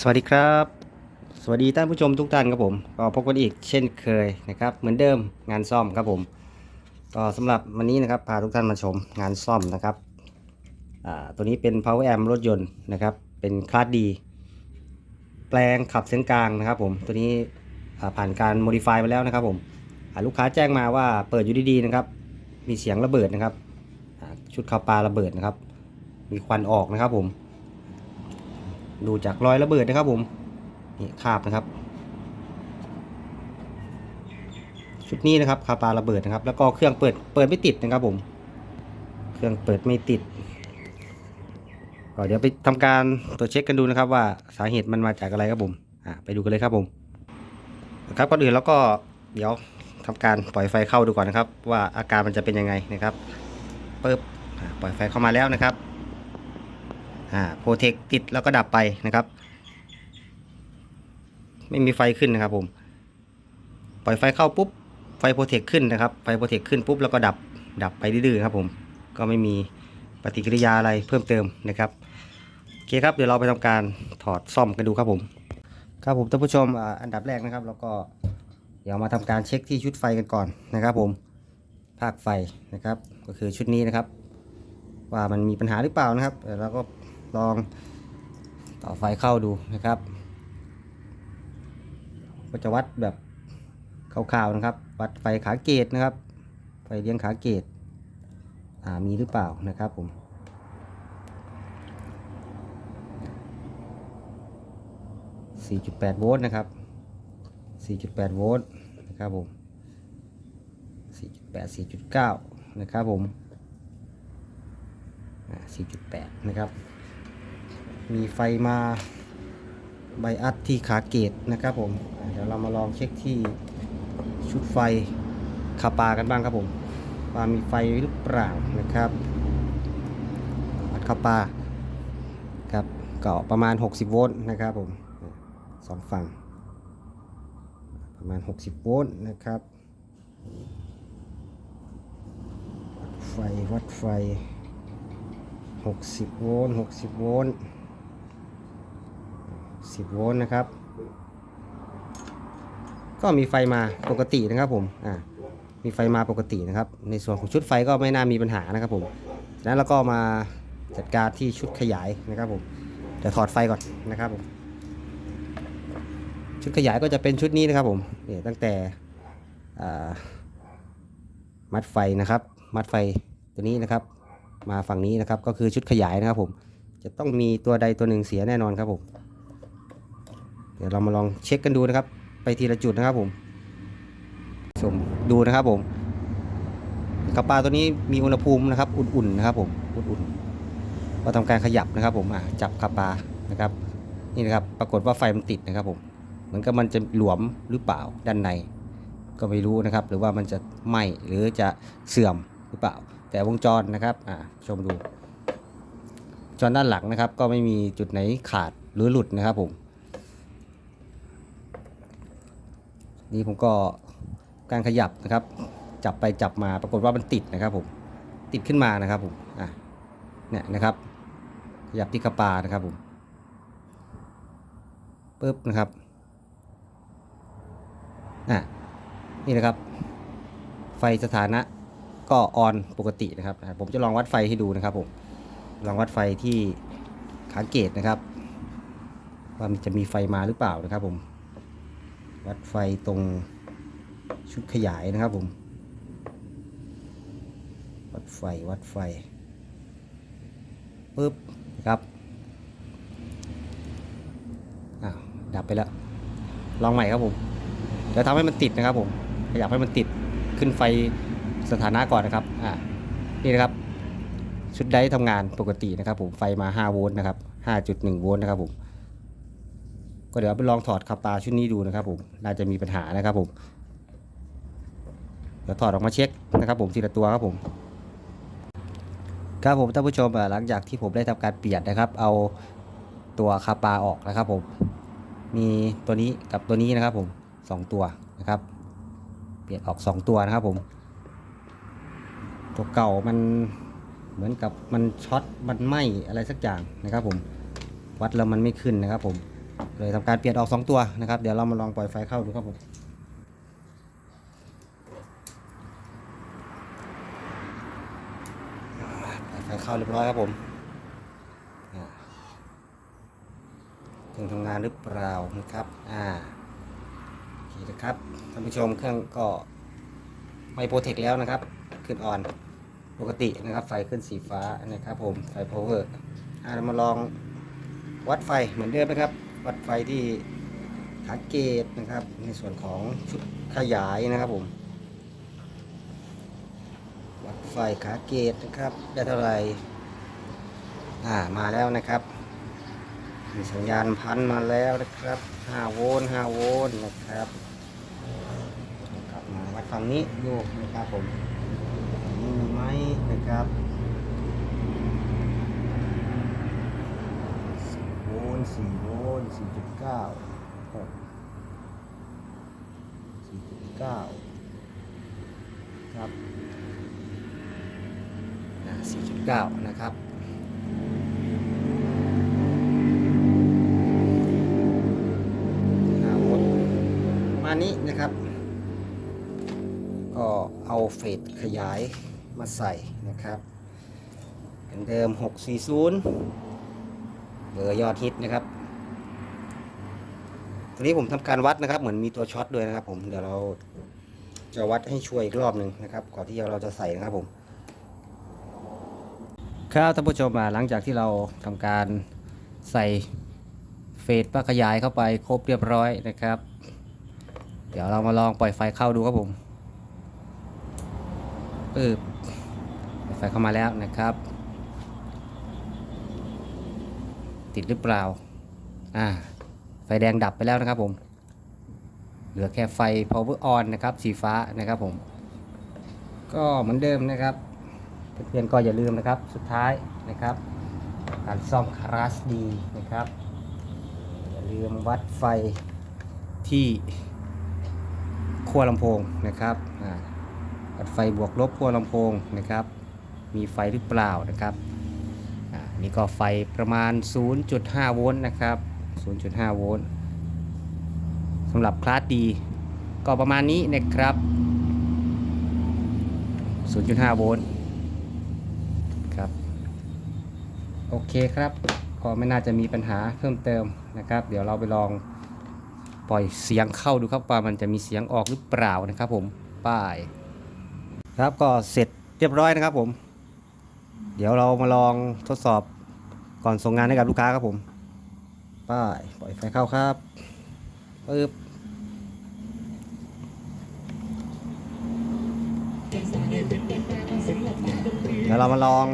สวัสดีครับ สวัสดีท่านผู้ชมทุกท่านครับผม ก็พบกันอีกเช่นเคยนะครับ เหมือนเดิมงานซ่อมครับผม ก็สำหรับวันนี้นะครับพาทุกท่านมาชมงานซ่อมนะครับอ่าตัวนี้เป็น power amp รถยนต์นะครับ เป็นคลาสดีแปลงขับเสียงกลางนะครับผมตัวนี้ผ่านการ modify มาแล้วนะครับผมลูกค้าแจ้งมาว่าเปิดอยู่ดีๆนะครับ มีเสียงระเบิดนะครับชุดข่าวปลาระเบิดนะครับ มีควันออกนะครับผม ดูจากรอยระเบิดนะครับผมนี่คาบนะครับ ชุดนี้นะครับคาปาระเบิดนะครับ แล้วก็เครื่องเปิดเปิดไม่ติดนะครับผม เครื่องเปิดไม่ติดก็เดี๋ยวไปทำการตรวจเช็คกันดูนะครับ ว่าสาเหตุมันมาจากอะไรครับผมอะไปดูกันเลยครับผมครับก่อนอื่นแล้วก็เดี๋ยวทำการปล่อยไฟเข้าดูก่อนนะครับ ว่าอาการมันจะเป็นยังไงนะครับปึ๊บปล่อยไฟเข้ามาแล้วนะครับ อ่าโปรเทคติดแล้วก็ดับไปนะครับ ไม่มีไฟขึ้นนะครับผม ปล่อยไฟเข้าปุ๊บ ไฟโปรเทคขึ้นนะครับ ไฟโปรเทคขึ้นปุ๊บแล้วก็ดับ ดับไปดื้อครับผม ก็ไม่มีปฏิกิริยาอะไรเพิ่มเติมนะครับ โอเคครับ เดี๋ยวเราไปทำการถอดซ่อมกันดูครับผม ครับผมท่านผู้ชมอันดับแรกนะครับ แล้วก็เดี๋ยวมาทำการเช็คที่ชุดไฟกันก่อนนะครับ ผม ภาคไฟนะครับ ก็คือชุดนี้นะครับ ว่ามันมีปัญหาหรือเปล่านะครับเดี๋ยวเราก็ ลองต่อไฟเข้าดูนะครับ ก็จะวัดแบบคร่าวๆนะครับ วัดไฟขาเกตนะครับ ไฟเลี้ยงขาเกตมีหรือเปล่านะครับผม4.8 โวลต์นะครับ 4.8 โวลต์นะครับผม 4.8 4.9 นะครับผมอ่า4.8 นะครับ มีไฟมาไบอัดที่ขาเกตนะครับผมเดี๋ยวเรามาลองเช็คที่ชุดไฟคาปากันบ้างครับผมว่ามีไฟหรือเปล่านะครับวัดคาปาครับก็ประมาณ 60 โวลต์นะครับผมสองฝั่ง ประมาณ 60 โวลต์นะครับวัดไฟวัดไฟ 60 โวลต์60 โวลต์ 10 โวลต์นะครับ ก็มีไฟมาปกตินะครับผมอ่ามีไฟมาปกตินะครับ ในส่วนของชุดไฟก็ไม่น่ามีปัญหานะครับผมฉะนั้นเราก็มาจัดการที่ชุดขยายนะครับผมเดี๋ยวถอดไฟก่อนนะครับผมชุดขยายก็จะเป็นชุดนี้นะครับผมนี่ตั้งแต่มัดไฟนะครับ มัดไฟตัวนี้นะครับ มาฝั่งนี้นะครับก็คือชุดขยายนะครับผมจะต้องมีตัวใดตัวหนึ่งเสียแน่นอนครับผม เดี๋ยวเรามาลองเช็คกันดูนะครับ ไปทีละจุดนะครับผมชมดูนะครับผมกระปลาตัวนี้มีอุณหภูมินะครับ อุ่นๆนะครับผมอุ่นๆก็ทำการขยับนะครับ ผมอะจับกระปลานะครับ นี่นะครับ ปรากฏว่าไฟมันติดนะครับผมเหมือนกับมันจะหลวมหรือเปล่าด้านใน ก็ไม่รู้นะครับ หรือว่ามันจะไหม้หรือจะเสื่อมหรือเปล่า แต่วงจรนะครับอ่าชมดูจอด้านหลังนะครับ ก็ไม่มีจุดไหนขาดหรือหลุดนะครับผม นี่ผมก็การขยับนะครับ จับไปจับมาปรากฏว่ามันติดนะครับผมติดขึ้นมานะครับผมอะเนี่ยนะครับ ขยับที่กระปานะครับผมปึ๊บนะครับอะนี่นะครับ ไฟสถานะก็ออนปกตินะครับ ผมจะลองวัดไฟให้ดูนะครับผมลองวัดไฟที่ขาเกตนะครับ ว่ามันจะมีไฟมาหรือเปล่านะครับผม วัดไฟตรงชุดขยายนะครับผม วัดไฟวัดไฟปึ๊บนะครับอ้าวดับไปแล้ว ลองใหม่ครับผมเดี๋ยวทำให้มันติดนะครับผมขยับให้มันติดขึ้นไฟสถานะก่อนนะครับอ่านี่นะครับ ชุดไดทำงานปกตินะครับผมไฟมา 5 โวลต์นะครับ 5.1 โวลต์นะครับผม ก็เดี๋ยวไปลองถอดคาปาชุดนี้ดูนะครับผมน่าจะมีปัญหานะครับผมเดี๋ยวถอดออกมาเช็คนะครับผมทีละตัวครับผมครับผมท่านผู้ชมหลังจากที่ผมได้ทำการเปลี่ยนนะครับ เอาตัวคาปาออกนะครับผมมีตัวนี้กับตัวนี้นะครับผมสองตัวนะครับ เปลี่ยนออกสองตัวนะครับผมตัวเก่ามันเหมือนกับมันช็อตมันไหมอะไรสักอย่างนะครับผมวัดแล้วมันไม่ขึ้นนะครับผม เลยทำการเปลี่ยนออก 2 ตัวนะครับ เดี๋ยวเรามาลองปล่อยไฟเข้าดูครับผมไฟเข้าเรียบร้อยครับผมอ่าเครื่องทำงานหรือเปล่านะครับ อ่าโอเคนะครับท่านผู้ชมเครื่องก็ไม่โปรเทคแล้วนะครับ ขึ้นออนปกตินะครับ ไฟขึ้นสีฟ้านะครับผม ไฟ power อ่าเรามาลองวัดไฟเหมือนเดิมนะครับ วัดไฟที่ขาเกตนะครับ ในส่วนของชุดขยายนะครับผม วัดไฟขาเกตนะครับ ได้เท่าไหร่อ่ามาแล้วนะครับ มีสัญญาณพันมาแล้วนะครับ5โวลต์5โวลต์นะครับกลับมาวัดฝั่งนี้ดูนะครับผมมีไหมนะครับโวลต์4โว ลต์4.9 4.9ครับอ่า4.9นะครับห้าโวลต์ประมานี้นะครับ ก็เอาเฟสขยายมาใส่นะครับเหมือนเดิม 640 เบอร์ยอดฮิตนะครับ ทีนี้ผมทำการวัดนะครับ เหมือนมีตัวช็อตด้วยนะครับ ผมเดี๋ยวเราจะวัดให้ช่วยอีกรอบหนึ่งนะครับ ก่อนที่เราจะใส่นะครับผม ครับท่านผู้ชมหลังจากที่เราทำการใส่เฟสปลั๊กขยายเข้าไปครบเรียบร้อยนะครับ เดี๋ยวเรามาลองปล่อยไฟเข้าดูครับผมปึ๊บปล่อยไฟเข้ามาแล้วนะครับ ติดหรือเปล่าอ่า ไฟแดงดับไปแล้วนะครับผม เหลือแค่ไฟ power on นะครับ สีฟ้านะครับผม ก็เหมือนเดิมนะครับ เพื่อนๆก็อย่าลืมนะครับ สุดท้ายนะครับ การซ่อมคลาสดีนะครับ อย่าลืมวัดไฟที่ขั้วลำโพงนะครับอ่าวัดไฟบวกลบขั้วลำโพงนะครับ มีไฟหรือเปล่านะครับอ่านี่ก็ไฟประมาณ 0.5 โวลต์นะครับ 0.5 โวลต์สำหรับคลาสดีก็ประมาณนี้นะครับ 0.5 โวลต์ครับ โอเคครับ ก็ไม่น่าจะมีปัญหาเพิ่มเติมนะครับ เดี๋ยวเราไปลองปล่อยเสียงเข้าดูครับว่ามันจะมีเสียงออกหรือเปล่านะครับผมป้ายครับก็เสร็จเรียบร้อยนะครับผม เดี๋ยวเรามาลองทดสอบก่อนส่งงานให้กับลูกค้าครับผม ป้ายปล่อยไฟเข้าครับปึ๊บเดี๋ยวเรามาลอง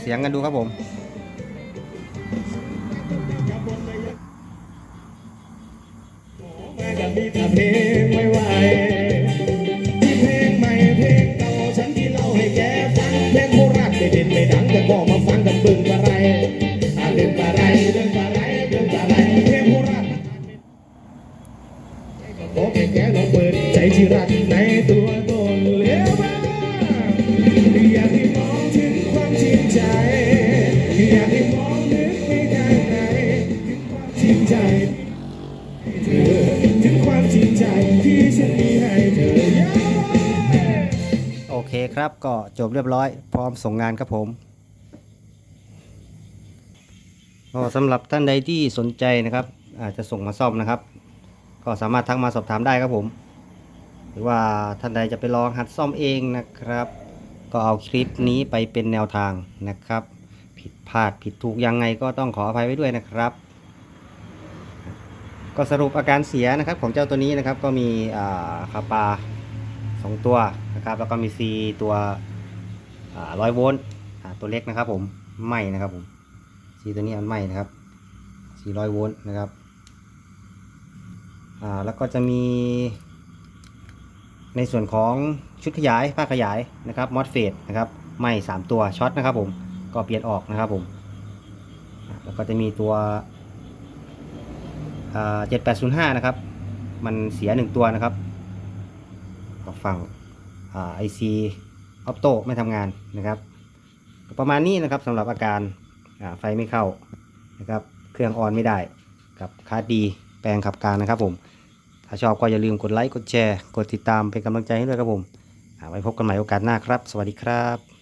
เสียงกันดูครับผมมีแต่เรักในตัวตนเลี้ยวมาอยากให้มองถึงความจริงใจ อยากให้มองนึกไปข้างในถึงความจริงใจเธอถึงความจริงใจที่ฉันมีให้เธอโอเคครับก็จบเรียบร้อย พร้อมส่งงานครับผมก็สำหรับท่านใดที่สนใจนะครับ อาจจะส่งมาซ่อมนะครับ ก็สามารถทักมาสอบถามได้ครับผม รือว่าท่านใดจะไปลองหัดซ่อมเองนะครับ ก็เอาคลิปนี้ไปเป็นแนวทางนะครับ ผิดพลาดผิดถูกยังไงก็ต้องขออภัยไว้ด้วยนะครับ ก็สรุปอาการเสียนะครับของเจ้าตัวนี้นะครับก็มีคาปาสองตัวนะครับแล้วก็มี C ตัวร้อยโวลต์ตัวเล็กนะครับผมไหมนะครับผม C ตัวนี้มันไหมนะครับ400โวลต์นะครับอ่าแล้วก็จะมี ในส่วนของชุดขยายภาคขยายนะครับมอสเฟตนะครับไหม3ตัวช็อตนะครับผมก็เปลี่ยนออกนะครับผมแล้วก็จะมีตัวอ่า7805นะครับ มันเสีย1ตัวนะครับกับฝั่งไอซีออโต้ไม่ทำงานนะครับ ประมาณนี้นะครับสำหรับอาการาไฟไม่เข้านะครับ เครื่องออนไม่ได้ กับคาร์ดดีแปลงขับกางนะครับผม ถ้าชอบก็อย่าลืมกดไลค์ กดแชร์ กดติดตามเป็นกำลังใจให้ด้วยครับผมไว้พบกันใหม่โอกาสหน้าครับ สวัสดีครับ